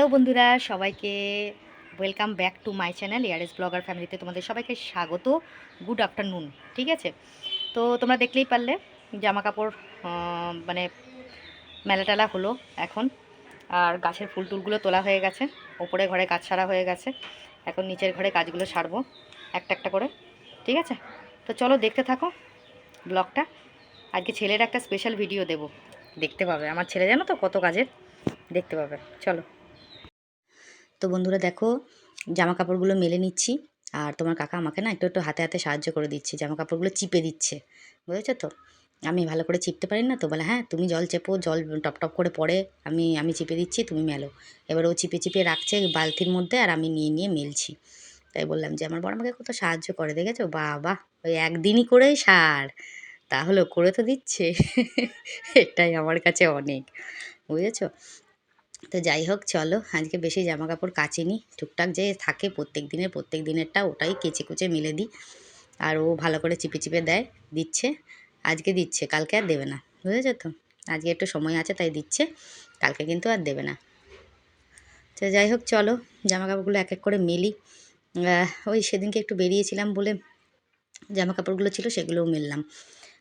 Hello বন্ধুরা, সবাইকে welcome back to my channel ইয়ারএস blogger ফ্যামিলিতে তোমাদের সবাইকে স্বাগত। গুড আফটারনুন ঠিক আছে? তো তোমরা দেখলেই পারলে জামা কাপড় মানে মেলা টেলা হলো এখন। আর গাছের ফুল টুলগুলো তোলা হয়ে গেছে, ওপরে ঘরে গাছ সারা হয়ে গেছে। এখন নিচের ঘরে কাজগুলো সারবো একটা একটা করে, ঠিক আছে? তো চলো দেখতে থাকো ব্লগটা। আজকে ছেলের একটা স্পেশাল ভিডিও দেব। দেখতে পাবে, আমার ছেলে জানো তো কত কাজের? দেখতে পাবে, চলো। তো বন্ধুরা দেখো জামা কাপড়গুলো মেলে নিচ্ছি। আর তোমার কাকা আমাকে না একটু একটু হাতে হাতে সাহায্য করে দিচ্ছে জামা কাপড়গুলো চিপে দিচ্ছে। বুঝেছ তো? আমি ভালো করে চিপতে পারি না তো বলে হ্যাঁ তুমি জল চেপো, জল টপ টপ করে পড়ে আমি আমি চিপে দিচ্ছি, তুমি মেলো। এবার ও চিপে চিপে রাখছে বালতির মধ্যে আর আমি নিয়ে নিয়ে মেলছি। তাই বললাম যে, আমার বড় আমাকে কত সাহায্য করে, দেখেছ? বাবা, ওই একদিনই করেই সার। তাহলে করে তো দিচ্ছে। এটাই আমার কাছে অনেক, বুঝেছ? তো যাই হোক, চলো। আজকে বেশি জামা কাপড় কাচিনি। টুকটাক যে থাকে প্রত্যেক দিনের, প্রত্যেক দিনেরটা ওটাই কেচে কুচে মেলে দিই। আর ও ভালো করে চিপে চিপে দেয়, দিচ্ছে। আজকে দিচ্ছে, কালকে আর দেবে না। বুঝেছ তো? আজকে একটু সময় আছে, তাই দিচ্ছে। কালকে কিন্তু আর দেবে না। তো যাই হোক, চলো। জামা কাপড়গুলো এক এক করে মেলি। ওই সেদিনকে একটু বেরিয়েছিলাম বলে জামা কাপড়গুলো ছিল, সেগুলোও মেললাম।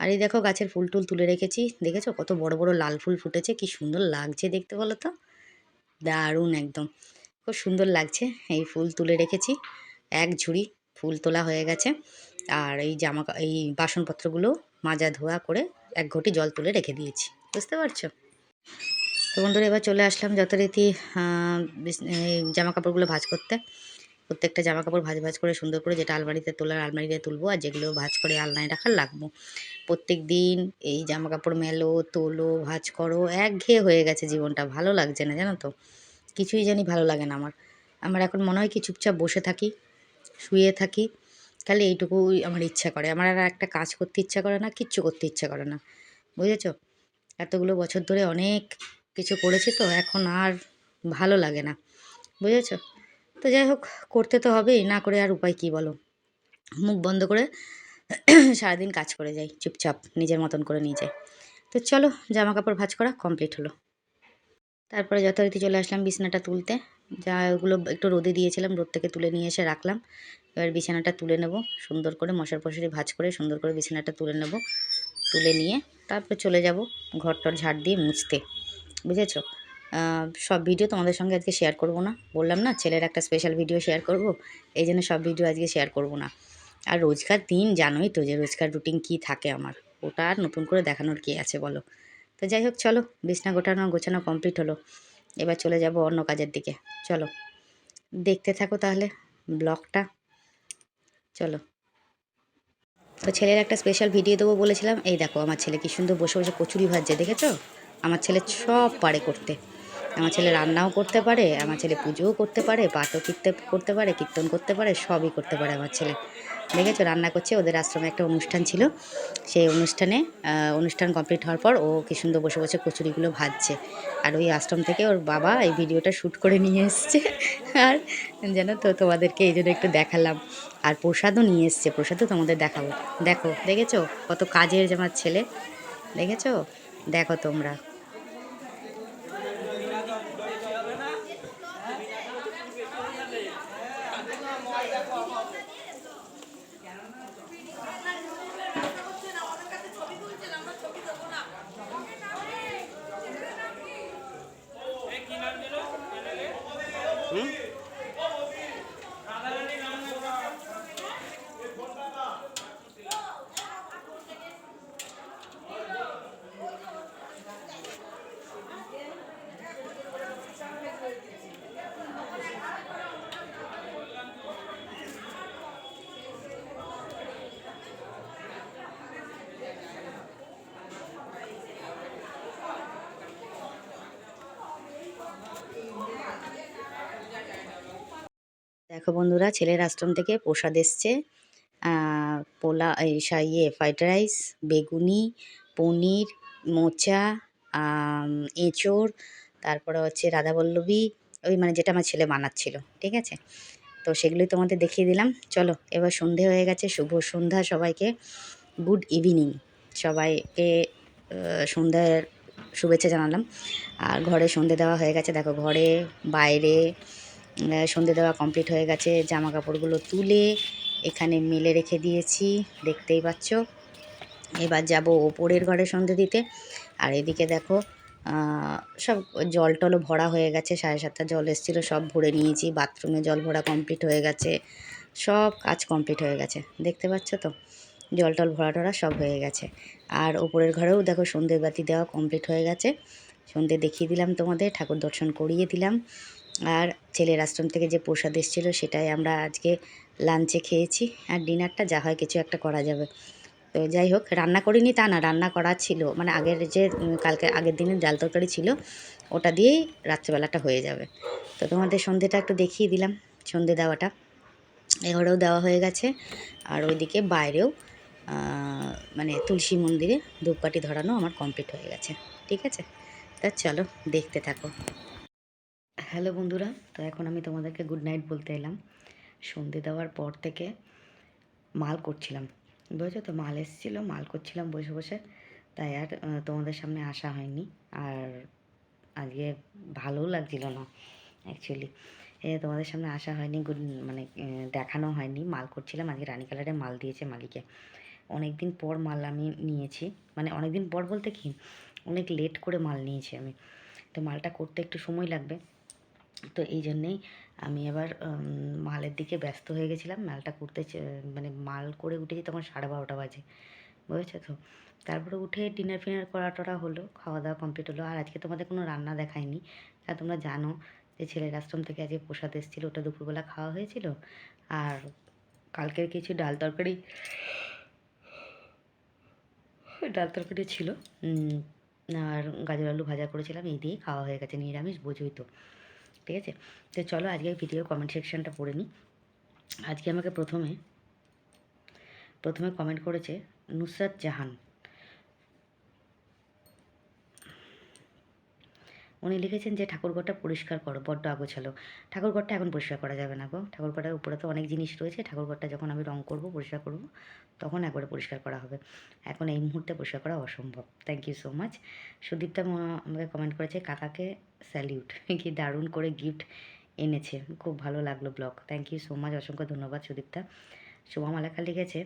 আর এই দেখো, গাছের ফুল টুল তুলে রেখেছি। দেখেছ? কত বড় বড় লাল ফুল ফুটেছে, কি সুন্দর লাগছে দেখতে বলো তো? দারুণ একদম। খুব সুন্দর লাগছে। এই ফুল তুলে রেখেছি। এক ঝুড়ি ফুল তোলা হয়ে গেছে। আর এই জামা এই বাসনপত্রগুলো মাজা ধোয়া করে এক ঘটি জল তুলে রেখে দিয়েছি। বুঝতে পারছ? তো বন্ধুরা, এবার চলে আসলাম যথারীতি জামা কাপড়গুলো ভাঁজ করতে। প্রত্যেকটা জামা কাপড় ভাঁজ ভাঁজ করে সুন্দর করে যেটা আলমারিতে তোলার আলমারিতে তুলবো আর যেগুলো ভাঁজ করে আলনায় রাখার লাগবো। প্রত্যেক দিন এই জামা কাপড় মেলো, তোলো, ভাঁজ করো, একঘেয়ে হয়ে গেছে জীবনটা। ভালো লাগছে না, জানো তো? কিছুই জানি ভালো লাগে না আমার। আমার এখন মনে হয় কি চুপচাপ বসে থাকি, শুয়ে থাকি, খালি এইটুকুই আমার ইচ্ছা করে। আমার আর একটা কাজ করতে ইচ্ছা করে না, কিচ্ছু করতে ইচ্ছা করে না। বুঝেছ? এতগুলো বছর ধরে অনেক কিছু করেছি তো, এখন আর ভালো লাগে না। বুঝেছ? তো যাই হোক, করতে তো হবেই, না করে আর উপায় কী বলো? মুখ বন্ধ করে সারাদিন কাজ করে যাই, চুপচাপ, নিজের মতন করে নিয়ে যাই। তো চলো জামা কাপড় ভাঁজ করা কমপ্লিট হলো। তারপরে যথারীতি চলে আসলাম বিছানাটা তুলতে। যা ওগুলো একটু রোদে দিয়েছিলাম, রোদ থেকে তুলে নিয়ে এসে রাখলাম। এবার বিছানাটা তুলে নেব, সুন্দর করে মশার পশারি ভাঁজ করে সুন্দর করে বিছানাটা তুলে নেব। তুলে নিয়ে তারপর চলে যাব ঘর টর ঝাড় দিয়ে মুছতে। বুঝেছ? সব ভিডিও তোমাদের সঙ্গে আজকে শেয়ার করব না। বললাম না, ছেলের একটা স্পেশাল ভিডিও শেয়ার করব, এই জন্য সব ভিডিও আজকে শেয়ার করব না। আর রোজকার দিন জানোই তো যে রোজকার রুটিন কী থাকে আমার। ওটা আর নতুন করে দেখানোর কী আছে বলো? তো যাই হোক, চলো, বিছনা গোটানো, গোছানো কমপ্লিট হলো। এবার চলে যাব অন্য কাজের দিকে। চলো, দেখতে থাকো তাহলে ব্লগটা। চলো। তো ছেলের একটা স্পেশাল ভিডিও দেবো বলেছিলাম। এই দেখো, আমার ছেলে কি সুন্দর বসে বসে কচুরি ভাজছে, দেখেছ? আমার ছেলে সব পারে করতে। আমার ছেলে রান্নাও করতে পারে, আমার ছেলে পুজোও করতে পারে, পাঠও কীর্তে করতে পারে, কীর্তন করতে পারে, সবই করতে পারে আমার ছেলে। দেখেছ, রান্না করছে, ওদের আশ্রমে একটা অনুষ্ঠান ছিল। সেই অনুষ্ঠানে অনুষ্ঠান কমপ্লিট হওয়ার পর ও কি সুন্দর বসে বসে কচুরিগুলো ভাজছে। আর ওই আশ্রম থেকে ওর বাবা এই ভিডিওটা শ্যুট করে নিয়ে এসছে। আর যেন তো তোমাদেরকে এই জন্য একটু দেখালাম। আর প্রসাদও নিয়ে এসছে, প্রসাদও তোমাদের দেখাবো। দেখো, দেখেছ? কত কাজের যে আমার ছেলে। দেখেছ? দেখো তোমরা। দেখো বন্ধুরা, ছেলের আশ্রম থেকে প্রসাদ এসছে। পোলা এই ইয়ে ফ্রাইড রাইস, বেগুনি, পনির, মোচা এঁচোড়, তারপরে হচ্ছে রাধাবল্লভী, ওই মানে যেটা আমার ছেলে বানাচ্ছিল, ঠিক আছে? তো সেগুলোই তোমাদের দেখিয়ে দিলাম। চলো, এবার সন্ধে হয়ে গেছে, শুভ সন্ধ্যা সবাইকে। গুড ইভিনিং সবাইকে সন্ধ্যার শুভেচ্ছা জানালাম। আর ঘরে সন্ধে দেওয়া হয়ে গেছে, দেখো ঘরে, বাইরে সন্ধে দেওয়া কমপ্লিট হয়ে গেছে জামা কাপড়গুলো তুলে এখানে মেলে রেখে দিয়েছি, দেখতেই পাচ্ছ। এবার যাব ওপরের ঘরে সন্ধে দিতে। আর এদিকে দেখো সব জল টলও ভরা হয়ে গেছে, সাড়ে সাতটা জল এসেছিল, সব ভরে নিয়েছি, বাথরুমে জল ভরা কমপ্লিট হয়ে গেছে, সব কাজ কমপ্লিট হয়ে গেছে, দেখতে পাচ্ছ তো? জল টল ভরা টরা সব হয়ে গেছে। আর ওপরের ঘরেও দেখো সন্ধ্যে বাতি দেওয়া কমপ্লিট হয়ে গেছে। সন্ধ্যে দেখিয়ে দিলাম তোমাদের, ঠাকুর দর্শন করিয়ে দিলাম। আর ছেলের আশ্রম থেকে যে প্রসাদ এসেছিল সেটাই আমরা আজকে লাঞ্চে খেয়েছি। আর ডিনারটা যা হয় কিছু একটা করা যাবে। তো যাই হোক, রান্না করিনি তা না, রান্না করা ছিল। মানে আগের যে কালকে, আগের দিনের ডাল তরকারি ছিল, ওটা দিয়েই রাত্রেবেলাটা হয়ে যাবে। তো তোমাদের সন্ধেটা একটু দেখিয়ে দিলাম, সন্ধে দেওয়াটা। এঘরেও দেওয়া হয়ে গেছে। আর ওইদিকে বাইরেও মানে তুলসী মন্দিরে ধূপকাঠি ধরানো আমার কমপ্লিট হয়ে গেছে। ঠিক আছে? তা চলো, দেখতে থাকো। হ্যালো বন্ধুরা, তো এখন আমি তোমাদেরকে গুড নাইট বলতে এলাম। সন্ধে দেওয়ার পর থেকে মাল করছিলাম। বুঝেছ তো? মাল এসেছিল, মাল করছিলাম বসে বসে। তাই আর তোমাদের সামনে আসা হয়নি। আর আজকে ভালোও লাগছিল না অ্যাকচুয়ালি এ, তোমাদের সামনে আসা হয়নি গুড মানে দেখানো হয়নি। মাল করছিলাম, আজকে রানী কালারের মাল দিয়েছে মালিকে। অনেক দিন পর মাল আমি নিয়েছি। মানে অনেক দিন পর বলতে কি, অনেক লেট করে মাল নিয়েছি আমি। তো মালটা করতে একটু সময় লাগবে। তো এই জন্যেই আমি এবার মালের দিকে ব্যস্ত হয়ে গেছিলাম। মালটা করতে মানে মাল করে উঠেছি তখন সাড়ে বারোটা বাজে, বুঝেছ তো? তারপরে উঠে ডিনার ফিনার করা টরা হলো, খাওয়া দাওয়া কমপ্লিট হলো। আর আজকে তোমাদের কোনো রান্না দেখায়নি আর তোমরা জানো যে ছেলের আশ্রম থেকে আজকে প্রসাদ এসেছিল, ওটা দুপুরবেলা খাওয়া হয়েছিল। আর কালকের কিছু ডাল তরকারি ডাল তরকারি ছিল। আর গাজর আলু ভাজা করেছিলাম, এই দিয়েই খাওয়া হয়ে গেছে, নিরামিষ, বোঝোই তো। ঠিক আছে তো চলো আজকে ভিডিও কমেন্ট সেকশানটা পড়ে নিই। আজকে আমাকে প্রথমে প্রথমে কমেন্ট করেছে নুসরাত জাহান। উনি লিখেছেন যে, ঠাকুরঘরটা পরিষ্কার করো, বড্ড আগোছালো। ঠাকুরঘরটা এখন পরিষ্কার করা যাবে না গো। ঠাকুরঘরটার উপরে তো অনেক জিনিস রয়েছে। ঠাকুরঘরটা যখন আমি রং করব, পরিষ্কার করব, তখন একবারে পরিষ্কার করা হবে। এখন এই মুহূর্তে পরিষ্কার করা অসম্ভব। Thank you so much Sudipta আমাকে কমেন্ট করেছে, কাকাকে স্যালিউট কি দারুণ করে গিফট এনেছে। খুব ভালো লাগল blog thank you so much অসংখ্য ধন্যবাদ সুদীপ্তা। শোভা মালাকা লিখেছে,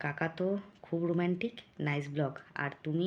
কাকা তো খুব রোম্যান্টিক নাইস ব্লগ আর তুমি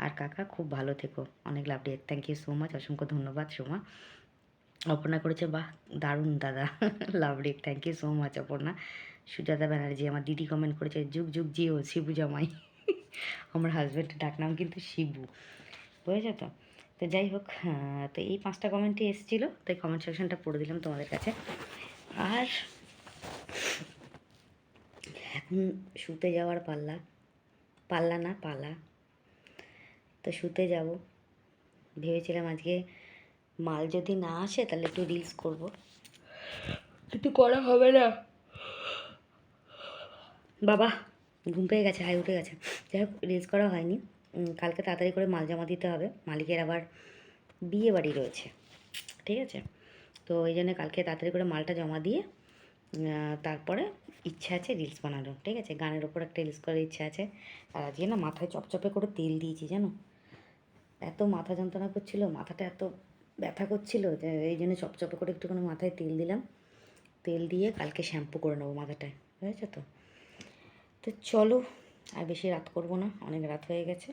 আর কাকা, খুব ভালো থেকো। অনেক লাভ দিয়ে থ্যাংক ইউ সো মাচ অসংখ্য ধন্যবাদ, সোমা। অপর্ণা করেছে, বাহ, দারুণ দাদা। Love rake thank you so much Aparna. Sujata Banerjee, আমার দিদি কমেন্ট করেছে, যুগ যুগ, জিও, শিবু জামাই। আমার হাজব্যান্ডের ডাকনাম কিন্তু শিবু। বুঝেছ তো? তো যাই হোক তো এই পাঁচটা কমেন্টই এসেছিল। তাই কমেন্ট সেকশনটা পড়ে দিলাম তোমাদের কাছে। আর এখন শুতে যাওয়ার পাল্লা। পাল্লা না, পালা। তো শুতে যাব। ভেবেছিলাম আজকে মাল যদি না আসে তাহলে একটু রিলস করব। কিন্তু করা হবে না। বাবা ঘুম পেয়ে গেছে হাই উঠে গেছে। যাই হোক রিলস করা হয়নি। কালকে তাড়াতাড়ি করে মাল জমা দিতে হবে। মালিকের আবার বিয়ে বাড়ি রয়েছে। ঠিক আছে? তো এই জন্য কালকে তাড়াতাড়ি করে মালটা জমা দিয়ে তারপরে ইচ্ছা আছে রিলস বানানোর। ঠিক আছে? গানের ওপর একটা রিলস করার ইচ্ছা আছে। আর আজকে না মাথায় চপচপে করে তেল দিয়েছি জানো? এত মাথা যন্ত্রণা করছিল, মাথাটা এত ব্যথা করছিল যে এই জন্য চপচপে করে একটুখানি মাথায় তেল দিলাম। তেল দিয়ে কালকে শ্যাম্পু করে নেব মাথাটায়, বুঝেছ তো? তো চলো, আর বেশি রাত করব না, অনেক রাত হয়ে গেছে।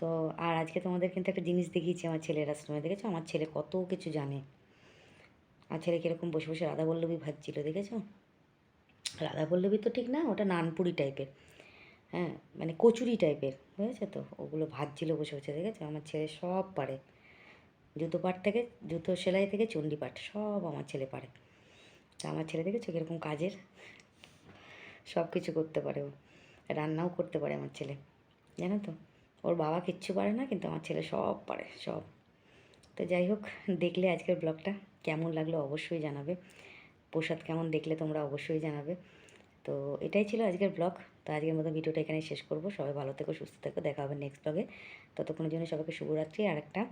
তো আর আজকে তোমাদের কিন্তু একটা জিনিস দেখিয়েছি আমার ছেলের আশ্রমে, দেখেছ? আমার ছেলে কত কিছু জানে। আর ছেলে কীরকম বসে বসে রাধা বল্লভী ভাজছিল দেখেছ? রাধা পল্লবী তো ঠিক না, ওটা নানপুরি টাইপের হ্যাঁ মানে কচুরি টাইপের বুঝেছ তো? ওগুলো ভাজছিল বসে বসে, দেখেছ? আমার ছেলে সব পারে। জুতো পাট থেকে, জুতো সেলাই থেকে চণ্ডী পাট, সব আমার ছেলে পারে। তা আমার ছেলে দেখেছ কীরকম কাজের? সব কিছু করতে পারে ও। রান্নাও করতে পারে আমার ছেলে। জানো তো? ওর বাবা কিচ্ছু পারে না, কিন্তু আমার ছেলে সব পারে, সব। তো যাই হোক, দেখলে আজকের ব্লগটা। কেমন লাগল অবশ্যই জানাবে। প্রসাদ কেমন দেখলে তোমরা অবশ্যই জানাবে। তো এটাই ছিল আজকের ব্লগ। তো আজকের মতো ভিডিওটা এখানে শেষ করব। সবাই ভালো থেকো, সুস্থ থেকো। দেখা হবে নেক্সট ব্লগে ততক্ষণের জন্য সবাইকে শুভরাত্রি। আর একটা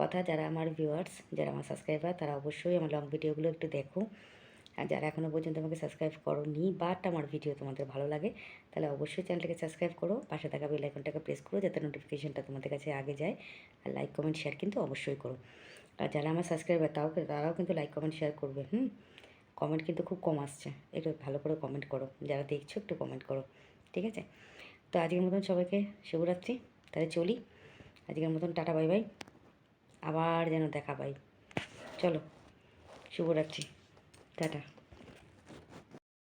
কথা, যারা আমার ভিউয়ার্স যারা আমার সাবস্ক্রাইবার তারা অবশ্যই আমার লং ভিডিওগুলো একটু দেখো। আর যারা এখনও পর্যন্ত আমাকে সাবস্ক্রাইব করোনি বাট আমার ভিডিও তোমাদের ভালো লাগে, তাহলে অবশ্যই চ্যানেলটাকে সাবস্ক্রাইব করো। পাশে থাকা বেল আইকনটাকে প্রেস করো, যাতে নোটিফিকেশনটা তোমাদের কাছে আগে যায়। আর লাইক কমেন্ট শেয়ার কিন্তু অবশ্যই করো। আর যারা আমার সাবস্ক্রাইবার তাও, তারাও কিন্তু লাইক কমেন্ট শেয়ার করবে, হুম? কমেন্ট কিন্তু খুব কম আসছে। একটু ভালো করে কমেন্ট করো। যারা দেখছ একটু কমেন্ট করো। ঠিক আছে? তো আজকের মতন সবাইকে শুভরাত্রি। তাহলে চলি। আজকের মতন টাটা, বাই বাই। আবার যেন দেখা পাই। চলো, শুভরাত্রি। টাটা।